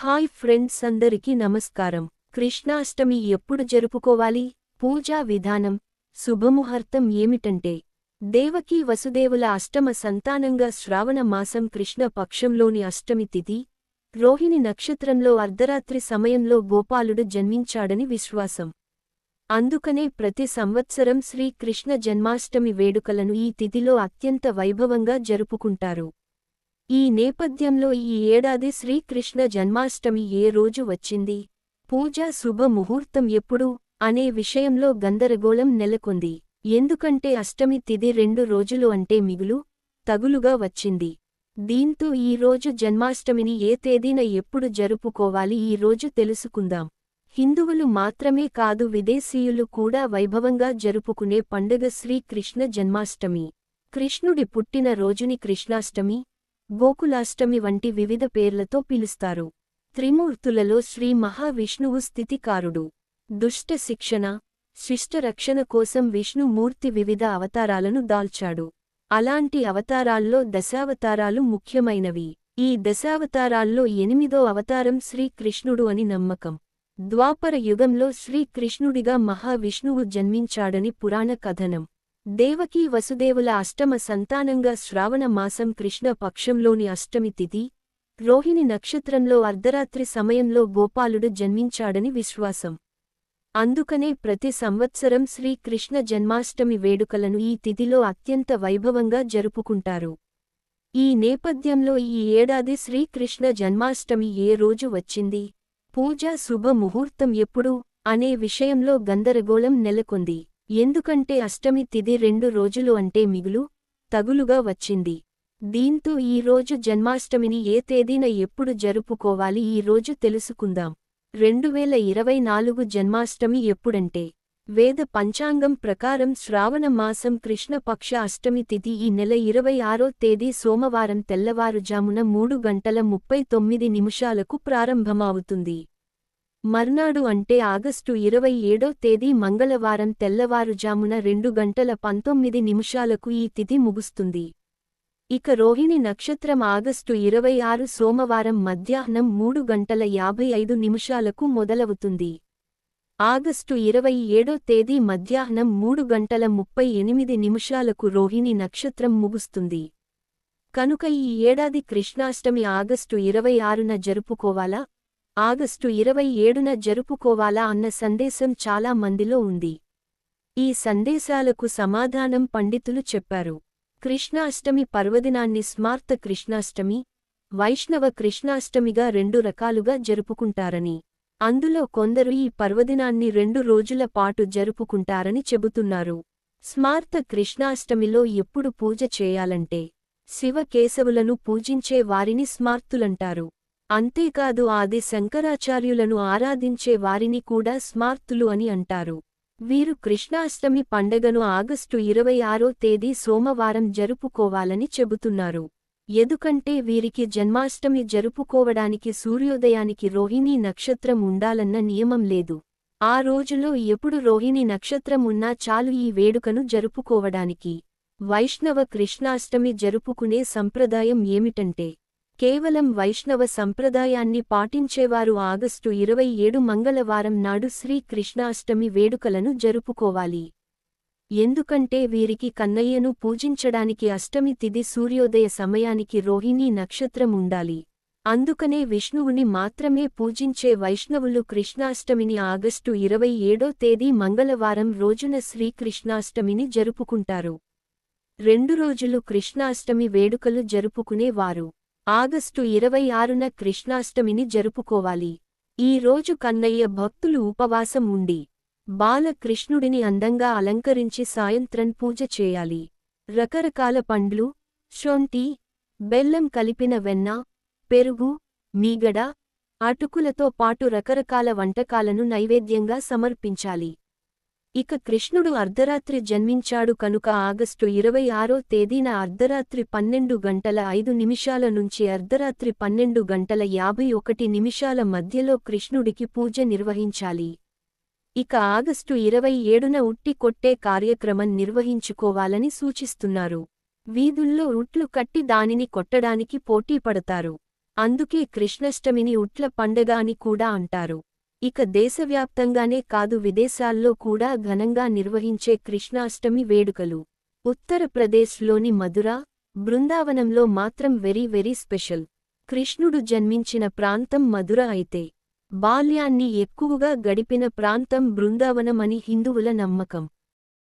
Hi friends అందరికీ నమస్కారం. కృష్ణాష్టమి ఎప్పుడు జరుపుకోవాలి? పూజా విధానం శుభముహూర్తం ఏమిటంటే దేవకీ వసుదేవుల అష్టమ సంతానంగా శ్రావణ మాసం కృష్ణ పక్షంలోని అష్టమి తిథి రోహిణి నక్షత్రంలో అర్ధరాత్రి సమయంలో గోపాలుడు జన్మించాడని విశ్వాసం. అందుకనే ప్రతి సంవత్సరం శ్రీకృష్ణ జన్మాష్టమి వేడుకలను ఈ తిథిలో అత్యంత వైభవంగా జరుపుకుంటారు. ఈ నేపథ్యంలో ఈ ఏడాది శ్రీకృష్ణ జన్మాష్టమి ఏ రోజు వచ్చింది? పూజా శుభ ముహూర్తం ఎప్పుడు? అనే విషయంలో గందరగోళం నెలకొంది. ఎందుకంటే అష్టమి తిది రెండు రోజులు అంటే మిగులు తగులుగా వచ్చింది. దీంతో ఈ రోజు జన్మాష్టమిని ఏ తేదీన ఎప్పుడు జరుపుకోవాలి ఈ రోజు తెలుసుకుందాం. హిందువులు మాత్రమే కాదు విదేశీయులు కూడా వైభవంగా జరుపుకునే పండుగ శ్రీకృష్ణ జన్మాష్టమి. కృష్ణుడి పుట్టిన రోజుని కృష్ణాష్టమి గోకులాష్టమి వంటి వివిధ పేర్లతో పిలుస్తారు. త్రిమూర్తులలో శ్రీ మహావిష్ణువు స్థితికారుడు. దుష్ట శిక్షణ శిష్ట రక్షణ కోసం విష్ణుమూర్తి వివిధ అవతారాలను దాల్చాడు. అలాంటి అవతారాల్లో దశావతారాలు ముఖ్యమైనవి. ఈ దశావతారాల్లో ఎనిమిదో అవతారం శ్రీకృష్ణుడు అని నమ్మకం. ద్వాపర యుగంలో శ్రీకృష్ణుడిగా మహావిష్ణువు జన్మించాడని పురాణ కథనం. దేవకీ వసుదేవుల అష్టమ సంతానంగా శ్రావణ మాసం కృష్ణ పక్షంలోని అష్టమి తిథి రోహిణి నక్షత్రంలో అర్ధరాత్రి సమయంలో గోపాలుడు జన్మించాడని విశ్వాసం. అందుకనే ప్రతి సంవత్సరం శ్రీకృష్ణ జన్మాష్టమి వేడుకలను ఈ తిథిలో అత్యంత వైభవంగా జరుపుకుంటారు. ఈ నేపథ్యంలో ఈ ఏడాది శ్రీకృష్ణ జన్మాష్టమి ఏ రోజు వచ్చింది? పూజా శుభ ముహూర్తం ఎప్పుడు? అనే విషయంలో గందరగోళం నెలకొంది. ఎందుకంటే అష్టమి తిది రెండు రోజులు అంటే మిగులు తగులుగా వచ్చింది. దీంతో ఈ రోజు జన్మాష్టమిని ఏ తేదీన ఎప్పుడు జరుపుకోవాలి ఈ రోజు తెలుసుకుందాం. రెండువేల ఇరవై నాలుగు జన్మాష్టమి ఎప్పుడంటే వేద పంచాంగం ప్రకారం శ్రావణ మాసం కృష్ణపక్ష అష్టమి తిథి ఈ నెల ఇరవై ఆరో తేదీ సోమవారం తెల్లవారుజామున మూడు గంటల ముప్పై తొమ్మిది నిమిషాలకు ప్రారంభమవుతుంది. మర్నాడు అంటే ఆగస్టు ఇరవై ఏడో తేదీ మంగళవారం తెల్లవారుజామున రెండు గంటల పంతొమ్మిది నిమిషాలకు ఈ తిథి ముగుస్తుంది. ఇక రోహిణి నక్షత్రం ఆగస్టు ఇరవై ఆరు సోమవారం మధ్యాహ్నం మూడు గంటల యాభై ఐదు నిమిషాలకు మొదలవుతుంది. ఆగస్టు ఇరవై ఏడో తేదీ మధ్యాహ్నం మూడు గంటల ముప్పై ఎనిమిది నిమిషాలకు రోహిణి నక్షత్రం ముగుస్తుంది. కనుక ఈ ఏడాది కృష్ణాష్టమి ఆగస్టు ఇరవై ఆరున జరుపుకోవాలా? ఆగస్టు ఇరవై ఏడున జరుపుకోవాలా అన్న సందేశం చాలా మందిలో ఉంది. ఈ సందేశాలకు సమాధానం పండితులు చెప్పారు. కృష్ణాష్టమి పర్వదినాన్ని స్మార్త కృష్ణాష్టమి వైష్ణవ కృష్ణాష్టమిగా రెండు రకాలుగా జరుపుకుంటారని అందులో కొందరు ఈ పర్వదినాన్ని రెండు రోజుల పాటు జరుపుకుంటారని చెబుతున్నారు. స్మార్త కృష్ణాష్టమిలో ఎప్పుడు పూజ చేయాలంటే శివకేశవులను పూజించే వారిని స్మార్తులంటారు. అంతేకాదు ఆది శంకరాచార్యులను ఆరాధించే వారిని కూడా స్మార్తులు అని అంటారు. వీరు కృష్ణాష్టమి పండగను ఆగస్టు ఇరవై ఆరో తేదీ సోమవారం జరుపుకోవాలని చెబుతున్నారు. ఎందుకంటే వీరికి జన్మాష్టమి జరుపుకోవడానికి సూర్యోదయానికి రోహిణీ నక్షత్రం ఉండాలన్న నియమం లేదు. ఆ రోజులో ఎప్పుడు రోహిణి నక్షత్రం ఉన్నా చాలు ఈ వేడుకను జరుపుకోవడానికి. వైష్ణవ కృష్ణాష్టమి జరుపుకునే సంప్రదాయం ఏమిటంటే కేవలం వైష్ణవ సంప్రదాయాన్ని పాటించేవారు ఆగస్టు ఇరవై ఏడు మంగళవారం నాడు శ్రీకృష్ణాష్టమి వేడుకలను జరుపుకోవాలి. ఎందుకంటే వీరికి కన్నయ్యను పూజించడానికి అష్టమి తిది సూర్యోదయ సమయానికి రోహిణీ నక్షత్రం ఉండాలి. అందుకనే విష్ణువుని మాత్రమే పూజించే వైష్ణవులు కృష్ణాష్టమిని ఆగస్టు ఇరవై ఏడో తేదీ మంగళవారం రోజున శ్రీకృష్ణాష్టమిని జరుపుకుంటారు. రెండు రోజులు కృష్ణాష్టమి వేడుకలు జరుపుకునేవారు. ఆగస్టు ఇరవై ఆరున కృష్ణాష్టమిని జరుపుకోవాలి. ఈ రోజు కన్నయ్య భక్తులు ఉపవాసం ఉండి బాలకృష్ణుడిని అందంగా అలంకరించి సాయంత్రం పూజ చేయాలి. రకరకాల పండ్లు శొంఠి బెల్లం కలిపిన వెన్న పెరుగు మీగడ అటుకులతో పాటు రకరకాల వంటకాలను నైవేద్యంగా సమర్పించాలి. ఇక కృష్ణుడు అర్ధరాత్రి జన్మించాడు కనుక ఆగస్టు ఇరవై ఆరో తేదీన అర్ధరాత్రి పన్నెండు గంటల ఐదు నిమిషాల నుంచి అర్ధరాత్రి పన్నెండు గంటల యాభై ఒకటి నిమిషాల మధ్యలో కృష్ణుడికి పూజ నిర్వహించాలి. ఇక ఆగస్టు ఇరవై ఏడున ఉట్టి కొట్టే కార్యక్రమం నిర్వహించుకోవాలని సూచిస్తున్నారు. వీధుల్లో ఉట్లు కట్టి దానిని కొట్టడానికి పోటీ పడతారు. అందుకే కృష్ణాష్టమిని ఉట్ల పండగ అని కూడా అంటారు. ఇక దేశవ్యాప్తంగానే కాదు విదేశాల్లో కూడా ఘనంగా నిర్వహించే కృష్ణాష్టమి వేడుకలు. ఉత్తరప్రదేశ్లోని మధుర బృందావనంలో మాత్రం వెరీ వెరీ స్పెషల్. కృష్ణుడు జన్మించిన ప్రాంతం మధుర అయితే బాల్యాన్ని ఎక్కువగా గడిపిన ప్రాంతం బృందావనం అని హిందువుల నమ్మకం.